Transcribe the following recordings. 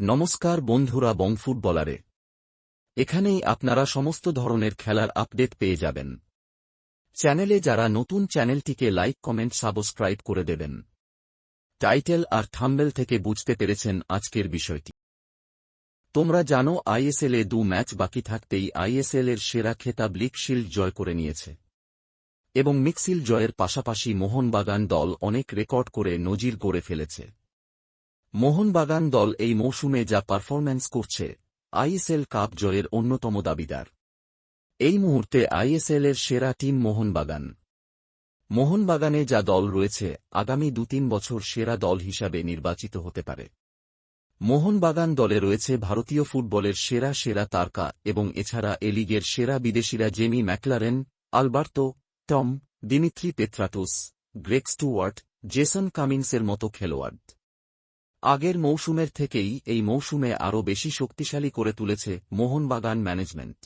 নমস্কার বন্ধুরা বং ফুটবলারে। এখানেই আপনারা সমস্ত ধরনের খেলার আপডেট পেয়ে যাবেন। চ্যানেলে যারা নতুন চ্যানেলটিকে লাইক, কমেন্ট, সাবস্ক্রাইব করে দেবেন। টাইটেল আর থাম্বেল থেকে বুঝতে পেরেছেন আজকের বিষয়টি। তোমরা জানো আইএসএল এ দু ম্যাচ বাকি থাকতেই আইএসএল এর সেরা খেতাব লিগ শিল্ড জয় করে নিয়েছে। এবং মিক্সিল জয়ের পাশাপাশি মোহনবাগান দল অনেক রেকর্ড করে নজির গড়ে ফেলেছে। মোহনবাগান দল এই মৌসুমে যা পারফরম্যান্স করছে, আইএসএল কাপ জয়ের অন্যতম দাবিদার। এই মুহূর্তে আইএসএল এর সেরা টিম মোহনবাগান। মোহনবাগানে যা দল রয়েছে, আগামী দু তিন বছর সেরা দল হিসাবে নির্বাচিত হতে পারে। মোহনবাগান দলে রয়েছে ভারতীয় ফুটবলের সেরা সেরা তারকা এবং এছাড়া এ লিগের সেরা বিদেশিরা Jamie Maclaren, Alberto, Tom, Dimitri Petratos Greg Stewart, Jason কামিন্সের মতো খেলোয়াড়। আগের মৌসুমের থেকেই এই মৌসুমে আরও বেশি শক্তিশালী করে তুলেছে মোহনবাগান ম্যানেজমেন্ট।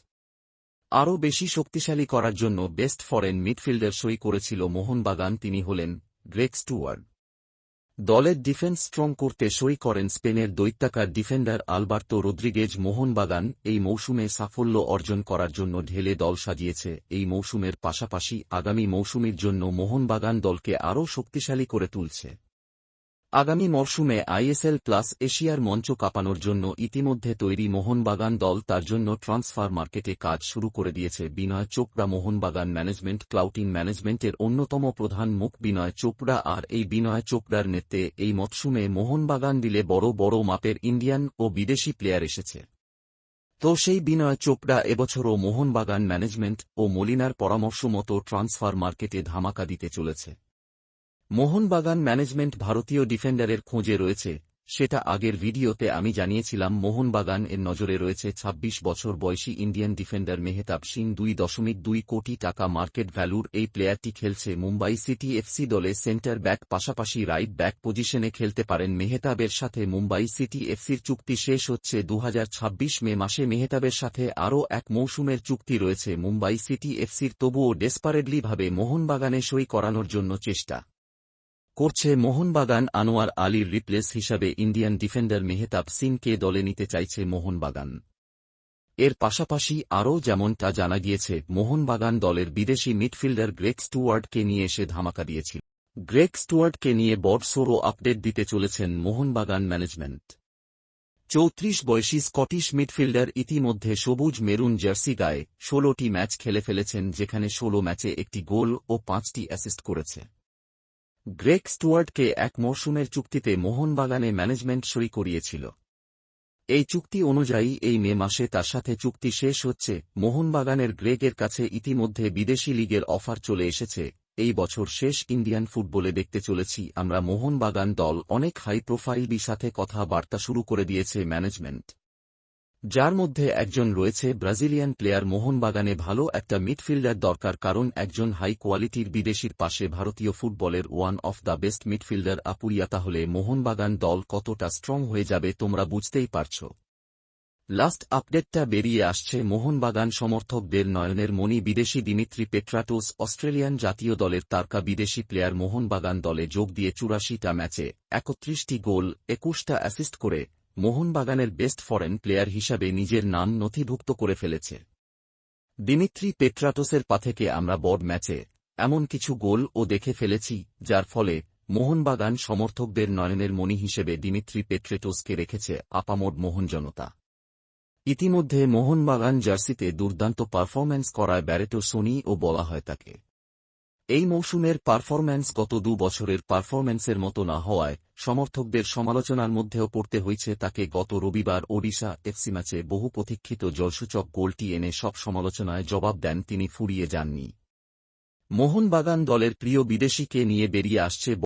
আরও বেশি শক্তিশালী করার জন্য বেস্ট ফরেন মিডফিল্ডার সই করেছিল মোহনবাগান, তিনি হলেন গ্রেক স্টুয়ার্ড। দলের ডিফেন্স স্ট্রং করতে সই করেন স্পেনের দৈত্যাকার ডিফেন্ডার আলবার্তো রদ্রিগেজ। মোহনবাগান এই মৌসুমে সাফল্য অর্জন করার জন্য ঢেলে দল সাজিয়েছে। এই মৌসুমের পাশাপাশি আগামী মৌসুমের জন্য মোহনবাগান দলকে আরও শক্তিশালী করে তুলছে। আগামী মরশুমে আইএসএল প্লাস এশিয়ার মঞ্চ কাঁপানোর জন্য ইতিমধ্যে তৈরি মোহনবাগান দল তার জন্য ট্রান্সফার মার্কেটে কাজ শুরু করে দিয়েছে বিনয় চোপড়া। মোহনবাগান ম্যানেজমেন্ট ক্লাউটিন ম্যানেজমেন্টের অন্যতম প্রধান মুখ বিনয় চোপড়া আর এই বিনয় চোপড়ার নেতৃত্বে এই মরশুমে মোহনবাগান দিলে বড় বড় মাপের ইন্ডিয়ান ও বিদেশি প্লেয়ার এসেছে। তো সেই বিনয় চোপড়া এবছরও মোহনবাগান ম্যানেজমেন্ট ও মলিনার পরামর্শ মতো ট্রান্সফার মার্কেটে ধামাকা দিতে চলেছে। মোহনবাগান ম্যানেজমেন্ট ভারতীয় ডিফেন্ডারের খোঁজে রয়েছে। সেটা আগের ভিডিওতে আমি জানিয়েছিলাম, মোহনবাগান এর নজরে রয়েছে ২৬ বছর বয়সী ইন্ডিয়ান ডিফেন্ডার মেহতাব সিং দুই দশমিক দুই কোটি টাকা মার্কেট ভ্যালুর এই প্লেয়ারটি খেলছে মুম্বাই সিটি এফসি দলে সেন্টার ব্যাক পাশাপাশি রাইট ব্যাক পজিশনে খেলতে পারেন মেহতাবের সাথে। মুম্বাই সিটি এফসির চুক্তি শেষ হচ্ছে দু হাজার ছাব্বিশ মে মাসে। মেহতাবের সাথে আরও এক মৌসুমের চুক্তি রয়েছে মুম্বাই সিটি এফসির তবুও ডেসপারেডলিভাবে মোহনবাগানে সই করানোর জন্য চেষ্টা। করছে মোহনবাগান আনোয়ার আলীর রিপ্লেস হিসাবে ইন্ডিয়ান ডিফেন্ডার মেহতাব সিংকে দলে নিতে চাইছে মোহনবাগান। এর পাশাপাশি আরও যেমনটা জানা গিয়েছে, মোহনবাগান দলের বিদেশি মিডফিল্ডার গ্রেক স্টুয়ার্ডকে নিয়ে এসে ধামাকা দিয়েছিল। গ্রেক স্টুয়ার্ডকে নিয়ে বড়সড় আপডেট দিতে চলেছেন মোহনবাগান ম্যানেজমেন্ট। চৌত্রিশ বয়সী স্কটিশ মিডফিল্ডার ইতিমধ্যে সবুজ মেরুন জার্সি গায়ে ষোলোটি ম্যাচ খেলে ফেলেছেন, যেখানে ষোলো ম্যাচে একটি গোল ও পাঁচটি অ্যাসিস্ট করেছে। গ্রেক স্টুয়ার্টকে এক মরশুমের চুক্তিতে মোহনবাগানে ম্যানেজমেন্ট সই করিয়েছিল। এই চুক্তি অনুযায়ী এই মে মাসে তার সাথে চুক্তি শেষ হচ্ছে। মোহনবাগানের গ্রেগের কাছে ইতিমধ্যে বিদেশি লিগের অফার চলে এসেছে। এই বছর শেষ ইন্ডিয়ান ফুটবলে দেখতে চলেছি আমরা মোহনবাগান দল অনেক হাই প্রোফাইল সাথে কথাবার্তা শুরু করে দিয়েছে ম্যানেজমেন্ট। যার মধ্যে একজন রয়েছে ব্রাজিলিয়ান প্লেয়ার মোহনবাগানে ভালো একটা মিডফিল্ডার দরকার কারণ একজন হাই কোয়ালিটির বিদেশির পাশে ভারতীয় ফুটবলের one of the best midfielder Apuia, তাহলে মোহনবাগান দল কতটা স্ট্রং হয়ে যাবে তোমরা বুঝতেই পারছ। লাস্ট আপডেটটা বেরিয়ে আসছে মোহনবাগান সমর্থকদের নয়নের মণি বিদেশি দিমিত্রি পেট্রাটোস অস্ট্রেলিয়ান জাতীয় দলের তারকা বিদেশি প্লেয়ার মোহনবাগান দলে যোগ দিয়ে চুরাশিটা ম্যাচে একত্রিশটি গোল, একুশটা অ্যাসিস্ট করে মোহনবাগানের বেস্ট ফরেন প্লেয়ার হিসাবে নিজের নাম নথিভুক্ত করে ফেলেছে। দিমিত্রি পেট্রাটোসের পা থেকে আমরা বড় ম্যাচে এমন কিছু গোল ও দেখে ফেলেছি, যার ফলে মোহনবাগান সমর্থকদের নয়নের মণি হিসেবে দিমিত্রি পেট্রেটোসকে রেখেছে আপামোড মোহন জনতা। ইতিমধ্যে মোহনবাগান জার্সিতে দুর্দান্ত পারফরম্যান্স করায় ব্যারেটো সোনি ও বলা হয় তাকে। এই মৌসুমের পারফরম্যান্স গত দু বছরের পারফরম্যান্সের মতো না হওয়ায় সমর্থকদের সমালোচনার মধ্যেও পড়তে হয়েছে তাকে গত রবিবার ওডিশা এফসি ম্যাচে বহু প্রতীক্ষিত জলসূচক গোলটি এনে সব সমালোচনায় জবাব দেন তিনি ফুরিয়ে যাননি। মোহনবাগান দলের প্রিয় বিদেশিকে নিয়ে বেরিয়ে আসছে